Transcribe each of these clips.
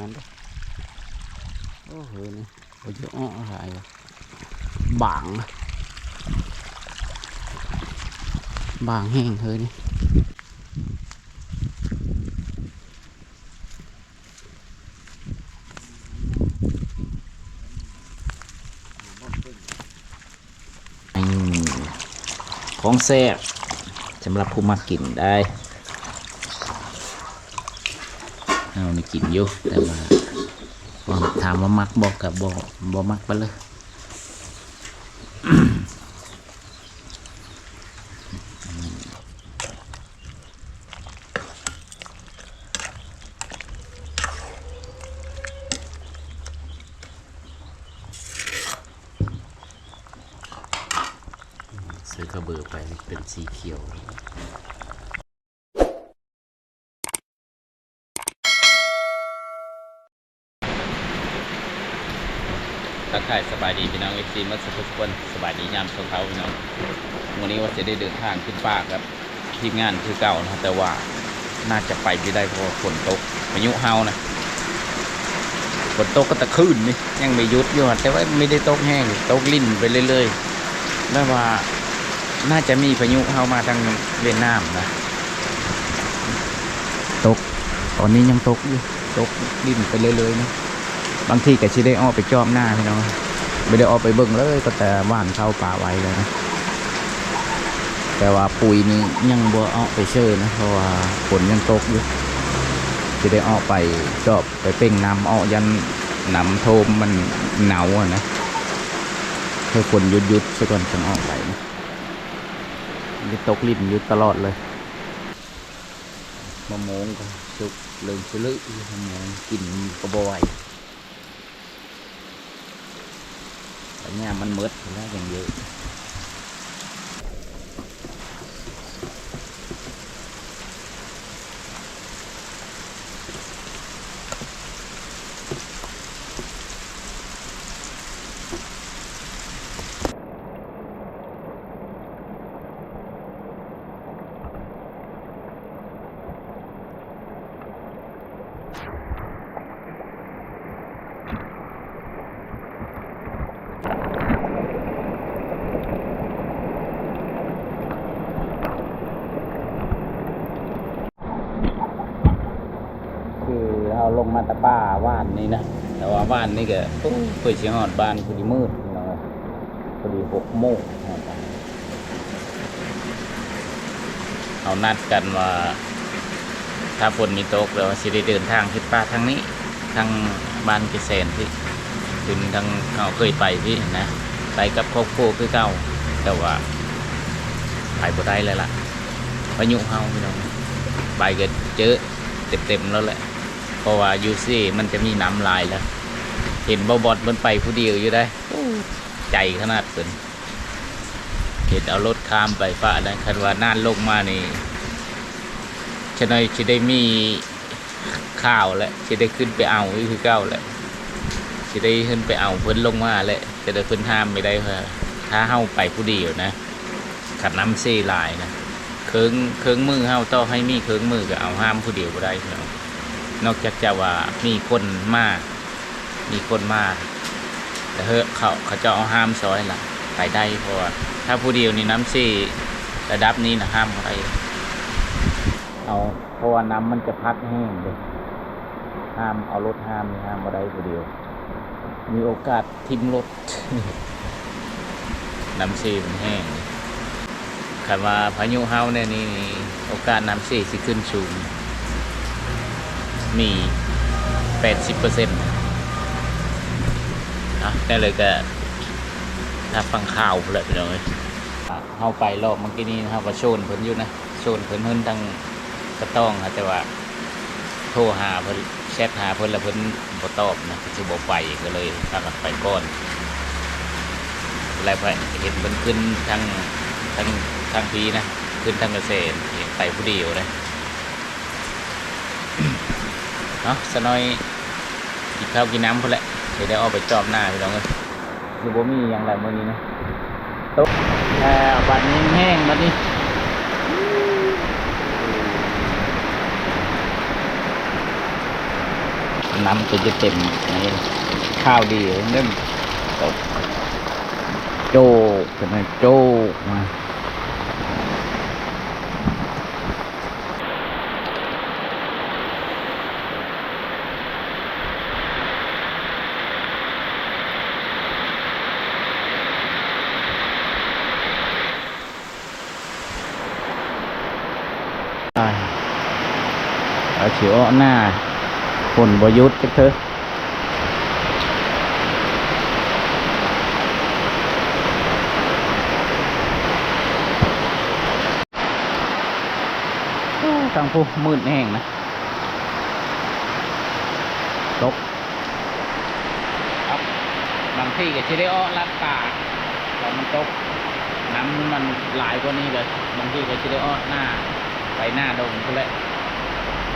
นั้นด้อโอ้โหนี่โอ้ยอ้ออะไรบางบางแห้งเฮ้ยนี่ของแซ่บสำหรับผู้มากินได้ เอานี่กินอยู่แต่ว่าว่าถามว่ามักบอกกับบอกบอมักไปเลยซื้อกระเบือไปเป็นสีเขียว ทักทายสบายดีพี่น้องเอฟซีมาสุขทุกคนสบายดียามเช้าเขาพี่น้องวันนี้ว่าจะได้เดินทางขึ้นป่าครับทีมงานคือเก่านะแต่ว่าน่าจะไปไม่ได้เพราะฝนตกพายุเฮานะฝนตกก็ตะคืนนี่ยังไม่ยุดอยู่อะแต่ว่าไม่ได้ตกแห้งตกลิ่นไปเรื่อยๆแล้วว่าน่าจะมีพายุเฮามาทางเวียดนามนะตก ตอนนี้ยังตกอยู่ตกลิ่นไปเรื่อยๆนะ บางทีก็ชิได้ออกไปจอมหน้าพี่น้องไม่ได้ออกไปเบิ่งเลยก็แต่ว่านเข้าป่าไว้เลยนะแต่ว่าปุ๋ยนี่ยังบ่ออกไปเชื่อนะเพราะว่าฝนยังตกอยู่จะได้ออกไปจอบไปเป่งน้ำออกยันน้ำโทมมันหนาวนะให้ฝนหยุดยุดซะก่อนจึงออกไปนะมันตกลิ่นยู่ตลอดเลยมะม่วงก็สุกเริ่มสลึอยู่มะม่วงกินก็บ่ไหวแต่เนี่ยมันมืดแล้วอยางเยอะคือเอาลงมา ตะป้าว่านนี่นะแต่ว่าว่านนี่ก็โอ้เปิดเสียงหอดบ้านพอดีมืดพี่น้องพอดีหกโมงเอานัดกันว่าถ้าฝนมีตกเราสิได้เดินทางขึ้นป่าทางนี้ทางบ้านเกษตรที่ขึ้นทางเขาเคยไปที่นะไปกับครอบครัวคือเก่าแต่ว่าไปบ่ได้เลยล่ะพายุเฮาพี่น้องไปก็เจอเต็มๆแล้วแหละ เพราะว่ายูซี่มันจะมีน้ำลายแล้ว เห็นบอบอดมันไปผู้เดียวอยู่ได้ใจขนาดสุดเห็นเอารถข้ามไปฝ่าได้คันว่าน่านลงมานี่ชนอยจะได้มีข้าวแล้วจะได้ขึ้นไปเอาอีกคือเก้าแหละจะได้ขึ้นไปเอาเพิ่นลงมาแหละจะได้เพิ่นห้ามไม่ได้เพราะถ้าเฮาไปผู้เดียวนะขัดน้ำซี่ลายนะเคิงเคิงมือเฮาต้องให้มีเคิงมือก็เอาห้ามผู้เดียวก็ได้เนาะ นอกจากจะว่ามีคนมากมีคนมากแต่เฮ้เขาเขาจะเอาห้ามซอยล่ะไปได้เพราะว่าถ้าผู้เดียวนี่น้ำซี่ระดับนี้นะห้ามเขาได้เอาเพราะว่าน้ำมันจะพัดแห้งเลยห้ามเอารถห้ามนี่ห้ามมาได้ผู้เดียว มีโอกาสทิมรถน้ำซี่มันแห้งคันว่าพายุเฮาเนี่ยนี่โอกาสน้ำซี่สิขึ้นสูง มี 80เปอร์เซ็นต์นะได้เลยก็ถ้าฟังข่าวพุ่นแหละพี่น้องเอ้ยเข้าไปรอบเมื่อกี้นี้นะครับว่าโซนเพิ่นอยู่นะโซนเพิ่นเพิ่นทางกระต้องนะแต่ว่าโทรหาเพิ่นแชทหาเพิ่นแล้วเพิ่นบ่ตอบนะสิบ่ไปก็เลยพากันไปก่อนแล้วไปเห็นเพิ่นขึ้นทางทางทางพีนะ ขึ้นทางเกษตรเห็นไปผู้เดียวนะ เนาะสน้อยกินข้าวกินน้ำพุ่นแหละเดี๋ยวได้ออกไปจอบหน้าพี่น้องเลยคือบ่มีอย่างไรเมื้อนี้นะโต๊ะแอ่บัดนี้แห้งบัดนี้น้ำเป็นจะเต็มนี่ข้าวดีเริ่มตกโจกเป็นไงโจกมา เอาเฉียวหน้าฝนบยุทธ์กันเถอะทางผู้มืดแห้งนะตกครับบางที่ก็จะได้อ้อลัดป่าตอนมันตกน้ำมันหลายกว่านี้เลยบางที่ก็จะได้อ้อหน้า ไปหน้าดงก็แหละบางเธอนะดนเติบแล้ว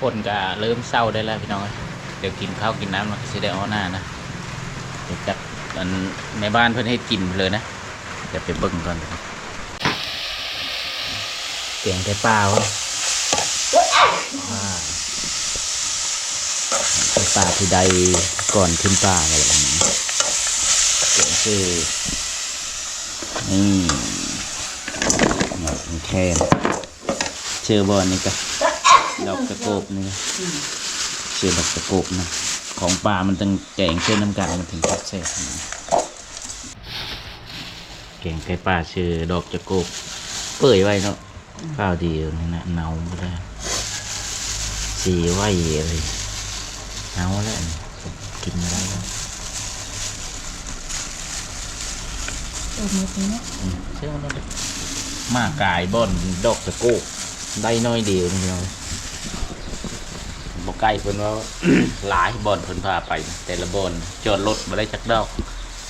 น้าฝนก็เริ่มเศร้าได้แล้วพี่น้องเดี๋ยวกินข้าวกินน้ำมันก็สิได้อ้อหน้านะเดี๋ยวจัดมันในบ้านเพื่อนให้กินเลยนะเดี๋ยวไปเบิ่งก่อนเสียงไก่ป่าวะว้าวไก่ป่าที่ใดก่อนขึ้นป่าอะไรแบบนี้เสียงคือนี่หนอกแค่เชื่อบอลนี่ก็ ดอกตะโกบนี่นะชื่อดอกตะโกบนะของป่ามันต้องแกงเส้นน้ำกันมันถึงจะแซ่บนะแกงไก่ป่าชื่อดอกตะโกบเปื่อยไว้เนาะข้าวดีนี่นะเนาไม่ได้สีไว้เลยเนาแล้วนี่กินไม่ได้แล้วอืมเชื่อมันเลยมากายบ่อนดอกตะโกบได้น้อยเดียวนี่เนาะบอก ไกลเพิ่นว่าหลายบอนเพิ่นพาไปนะแต่ละบอนจอดรถมาได้จักดอก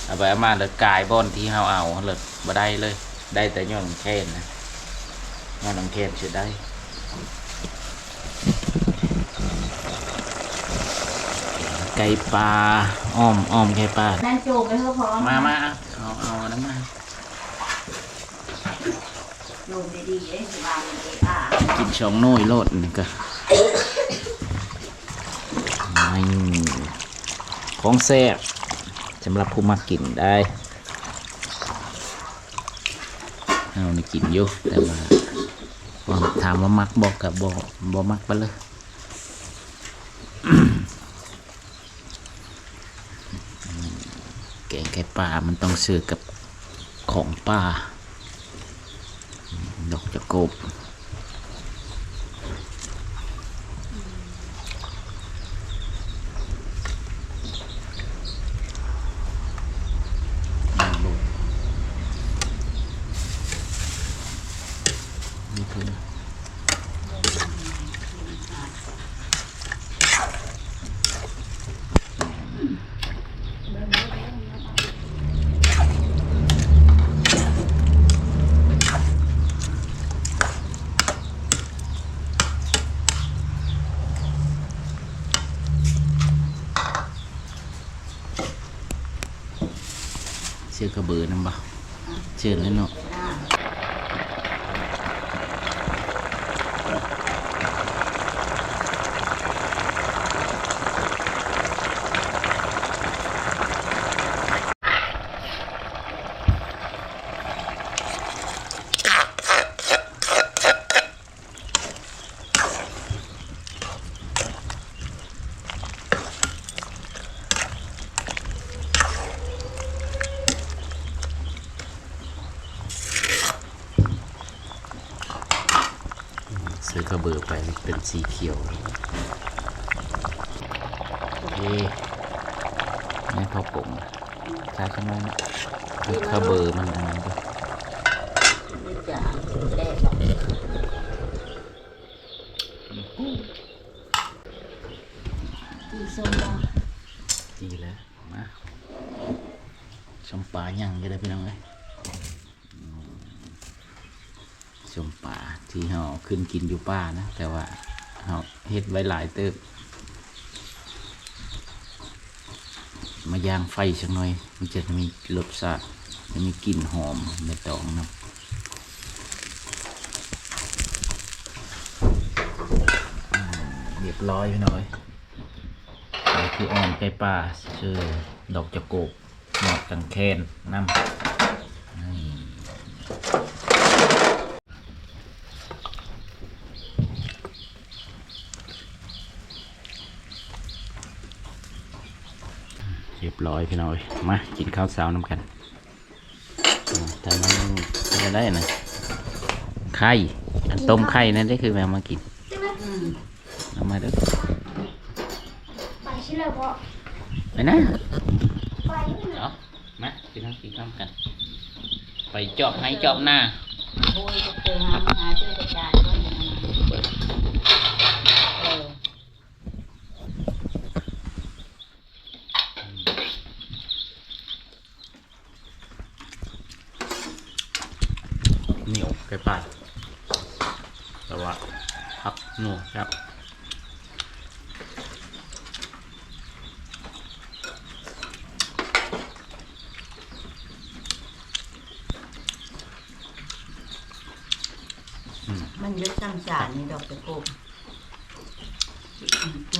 เอาไปเอามาเลยกายบอนที่เฮาเอาเลยบ่ได้เลย ได้แต่ย้อนน้ำแค่นนะย้อนน้ำแค่นสิได้ไก่ปลาอ้อมอ้อมไก่ปลานั่นโจกไปเพื่อพร้อมมามาเอาเอาอันนั้นมาโยมดีๆได้สิวางเลยอะกินสองหน้อยโลดนี่ก็ไม่ ของแซ่บสำหรับผู้มากินได้เอานี่กินอยู่แต่ว่าถามว่ามักบอกกับบอกบอมักไปเลยแกงไก่ป่ามันต้องซื้อกับของป่าดอกจะโกบ นี่คือเชื่อกระเบือนั่นบ่เชื่อแล้วเนาะ ซื้อก ระเบือไปเป็นสีเขียวเอ๊ะนี่พอปงใช่ใช่ไหมนะคือกระเบือมันอันนั้นด้วย นี่จะแดกหรอก จีส้มบ่ ดีแล้วมาชมป่ายังจะได้พี่น้องเลยอืมชมป่าที่เรา ขึ้นกินอยู่ป่านะ แต่ว่าเราเฮ็ดไว้หลายเติบมาย่างไฟสักหน่อย มันจะมีรสชาติจะมีกลิ่นหอมใบตองนะเรียบร้อยพี่น้อยนี่คืออ่อนไก่ป่าชื่อดอกจะโกกหมอดกังแคนน้ำนี่เรียบร้อยพี่น้อยมากินข้าวเช้าน้ำกันอ่าทำมันจะได้นะไข่อันต้มไข่นั่นได้คือแมวมากินอืมเอามาเด้อไปใช่เลยพ่อไปนะไปนี่เหรอเอามากินข้าวกินข้าวกัน ไปจอบให้จอบหน้าโอ้ยจะเจอหาหาเจอกระจายก็อย่างนั้นเออ เหนียวไก่ป่าแต่ว่าพักหนูครับ มันเยอะจังจานนี่ดอกตะโกบ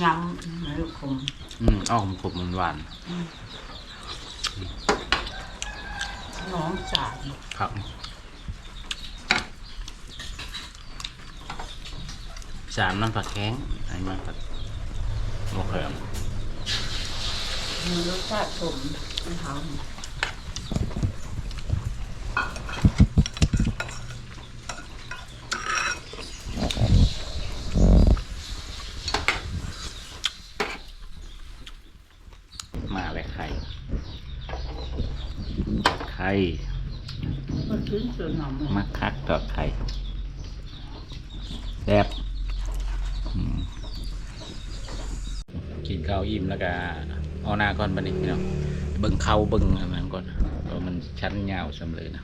ยำนะลูกคมอืมอ้อมขมมันหวานน้องจานผักสามน้ำผักแข้งอันนี้มันผักโอเคมีรสชาติขมของเขามาเลยไข่ไข่ก็ชื้นส่วนหอมมักคักต่อไข่แซ่บอืมกินข้าวอิ่มแล้วก็เอาหน้าก่อนบันนี้พี่น้องเบิ่งเขาเบิ่งอันนั้นก่อนเพราะมันชั้นยาวสำเลยนะ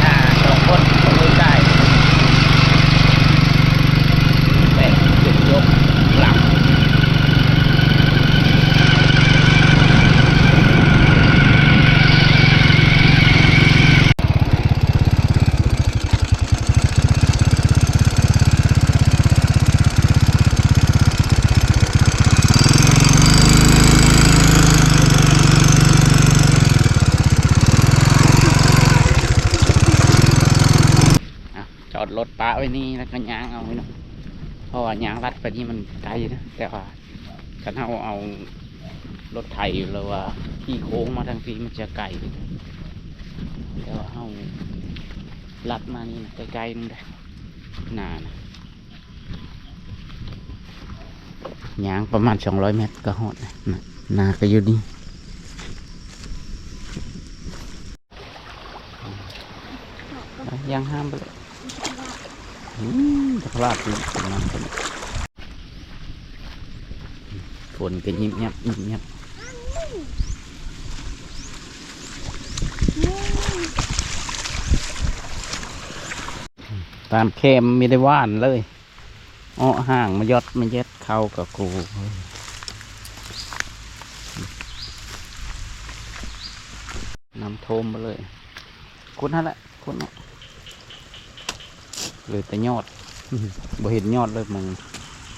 หน้าสองคนเอามือได้แปะจุดยกหลังอะจอด รถป้าไว้นี่แล้วก็ย่างเอาไว้เนาะเพราะว่าย่างรัดไปนี่มันไกลนะแต่ว่าคันเอาเอารถไถหรือว่าที่โค้งมาทางทีมันจะไกลแต่ว่าเอาลัดมานี่นะไกลๆนึงได้นานย่างประมาณสองร้อยเมตรก็หอดนะน่ะนาก็อยู่นี่ย่างห้ามไปเลย จะพลาดอีกประมาณคนฝนก็ยิบยับยิบยับตามเข้มมีได้ว่านเลยอ้อห่างมายอดมาเย็ดเข้ากับกูนำโทมมาเลย คุณนั่นแหละคุณเนาะ เหลยแต่ยอดบ่เห็นยอดเลยมึง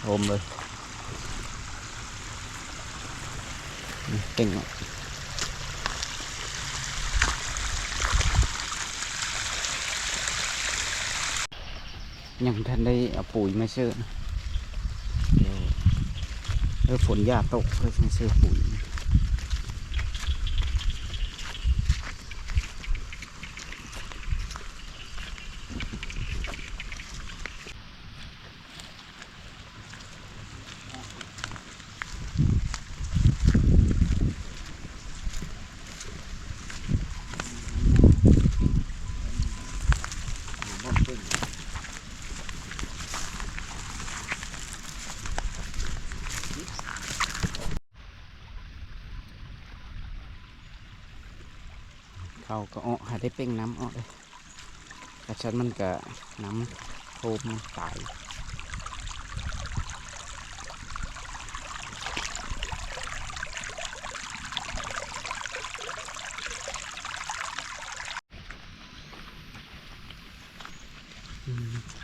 โอมเลยนี่เก่งอะยังทันได้เอาปุ๋ยมาเชื่อนะเดี๋ยวเออฝนหญ้าตกเพื่อจะซื้อปุ๋ย เขาก็อ้อหาได้เป้งน้ำอ้อเลยกระชันมันก็น้ำโทมตาย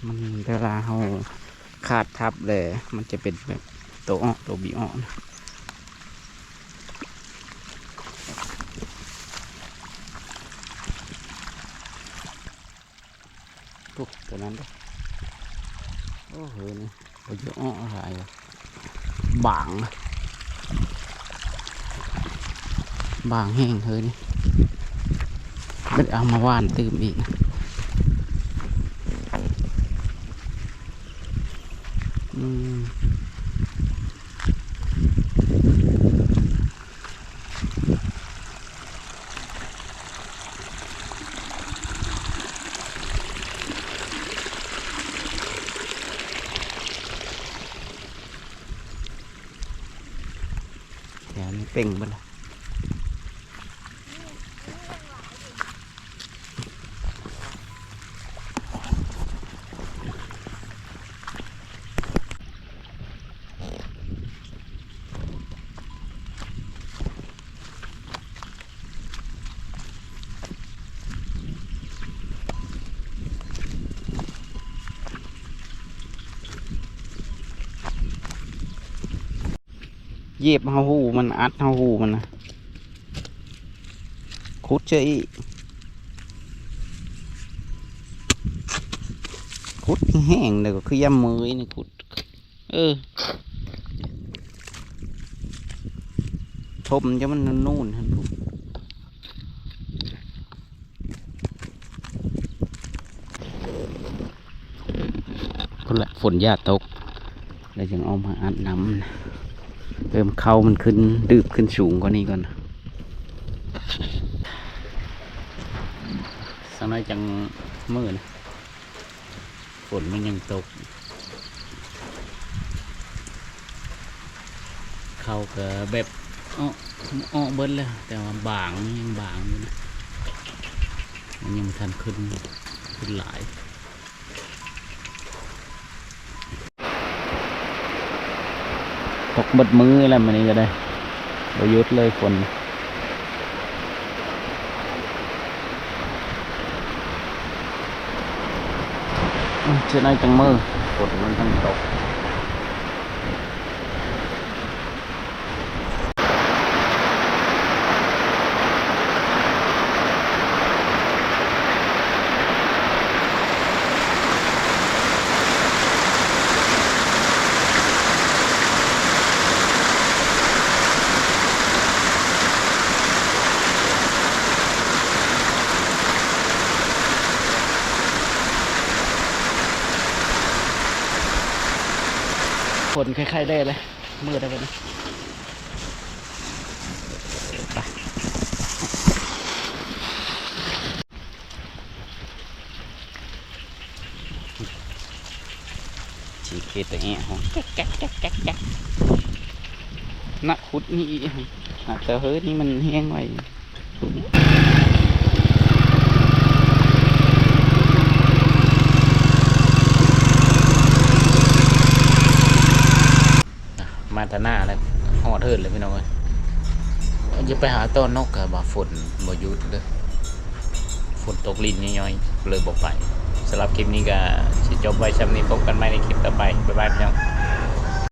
มันเวลาเราขาดทับเลย มันจะเป็นแบบตัวอ้อตัวบีอ้อนะ ปุ๊บตัวนั้นด้วยโอ้โหนี่โอ้ยอ้ออะไรบางบางแห้งเฮ้ยนี่ไม่เอามาว่านตื่มอีกนะอืม เป่งไปละ เยียบเฮาหูมันอัดเฮาหูมันนะคุดเจออีกคุดแห้งเลยก็คือย่ำมือนี่คุด เออทมจะมันนู่นๆท่านผู้พุ่นละฝนหญ้าตกเลยจึงเอามาอัดน้ำนะ เริ่มเข้ามันขึ้นดืบขึ้นสูงกว่านี้ก่อนสักหน่อยจังมืดนะฝนมันยังตก เข้าก็แบบอ้ออ้อเบิ้ลแล้วแต่ว่าบางยังบางอยู่นะมันยังทันขึ้นขึ้นหลาย ตกบดมือแล้วมันนี้ก็ได้ประยุทธ์เลยคนอื้อเจะได้จังมือฝนมันทั้งตก คล้ายๆได้เลยมืดแล้วกันนะไปชีเกตตัวเองฮะแก๊กแก๊กแก๊กแก๊กแก๊กนักขุดนี่อีกฮะอะแต่เฮ้ยนี่มันแห้งไว้ มาทาง หน้าแล้วหอดเทิดเลยพี่น้องเลยจะไปหาต้นนกกับบ่ฝนบ่ยุดเลยฝนตกลินย่อยๆเลยบอกไปสำหรับคลิปนี้ก็จะจบไว้ช่นนี้พบกันใหม่ในคลิปต่อไปบ๊ายบายพี่น้อง